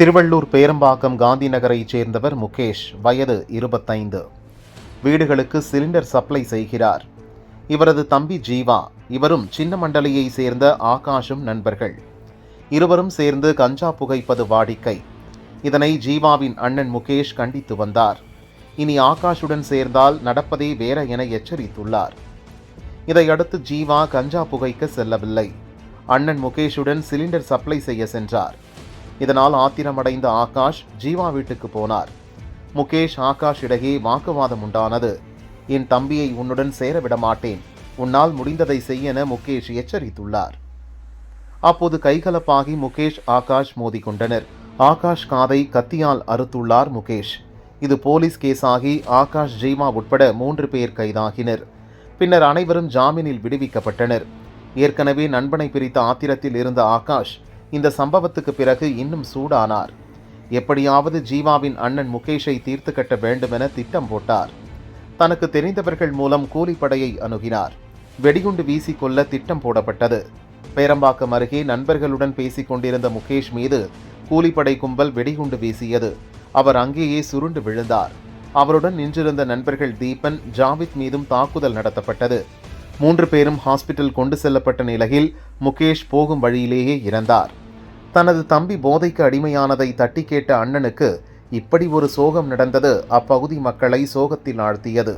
திருவள்ளூர் பேரம்பாக்கம் காந்தி நகரைச் சேர்ந்தவர் முகேஷ் வயது இருபத்தைந்து. வீடுகளுக்கு சிலிண்டர் சப்ளை செய்கிறார். இவரது தம்பி ஜீவா இவரும் சின்ன மண்டலியை சேர்ந்த ஆகாஷும் நண்பர்கள். இருவரும் சேர்ந்து கஞ்சா புகைப்பது வாடிக்கை. இதனை ஜீவாவின் அண்ணன் முகேஷ் கண்டித்து வந்தார். இனி ஆகாஷுடன் சேர்ந்தால் நடப்பதே வேற என எச்சரித்துள்ளார். இதையடுத்து ஜீவா கஞ்சா புகைக்க செல்லவில்லை. அண்ணன் முகேஷுடன் சிலிண்டர் சப்ளை செய்ய சென்றார். இதனால் ஆத்திரமடைந்த ஆகாஷ் ஜீவா வீட்டுக்கு போனார். முகேஷ் ஆகாஷ் இடையே வாக்குவாதம் உண்டானது. என் தம்பியை உன்னுடன் சேர விட மாட்டேன் உன்னால் முடிந்ததை செய்ய என முகேஷ் எச்சரித்துள்ளார். அப்போது கைகலப்பாகி முகேஷ் ஆகாஷ் மோதிக்கொண்டனர் ஆகாஷ் காதை கத்தியால் அறுத்துள்ளார் முகேஷ். இது போலீஸ் கேஸாகி ஆகாஷ் ஜீமா உட்பட மூன்று பேர் கைதாகினர். பின்னர் அனைவரும் ஜாமீனில் விடுவிக்கப்பட்டனர். ஏற்கனவே நண்பனை பிரித்த ஆத்திரத்தில் இருந்த ஆகாஷ் இந்த சம்பவத்துக்கு பிறகு இன்னும் சூடானார். எப்படியாவது ஜீவாவின் அண்ணன் முகேஷை தீர்த்து கட்ட வேண்டுமென திட்டம் போட்டார். தனக்கு தெரிந்தவர்கள் மூலம் கூலிப்படையை அணுகினார். வெடிகுண்டு வீசிக்கொள்ள திட்டம் போடப்பட்டது. பேரம்பாக்கம் அருகே நண்பர்களுடன் பேசிக் கொண்டிருந்த முகேஷ் மீது கூலிப்படை கும்பல் வெடிகுண்டு வீசியது. அவர் அங்கேயே சுருண்டு விழுந்தார். அவருடன் நின்றிருந்த நண்பர்கள் தீபன் ஜாவித் மீதும் தாக்குதல் நடத்தப்பட்டது. மூன்று பேரும் ஹாஸ்பிட்டல் கொண்டு செல்லப்பட்ட நிலையில் முகேஷ் போகும் வழியிலேயே இறந்தார். தனது தம்பி போதைக்கு அடிமையானதை தட்டி கேட்ட அண்ணனுக்கு இப்படி ஒரு சோகம் நடந்தது அப்பகுதி மக்களை சோகத்தில் ஆழ்த்தியது.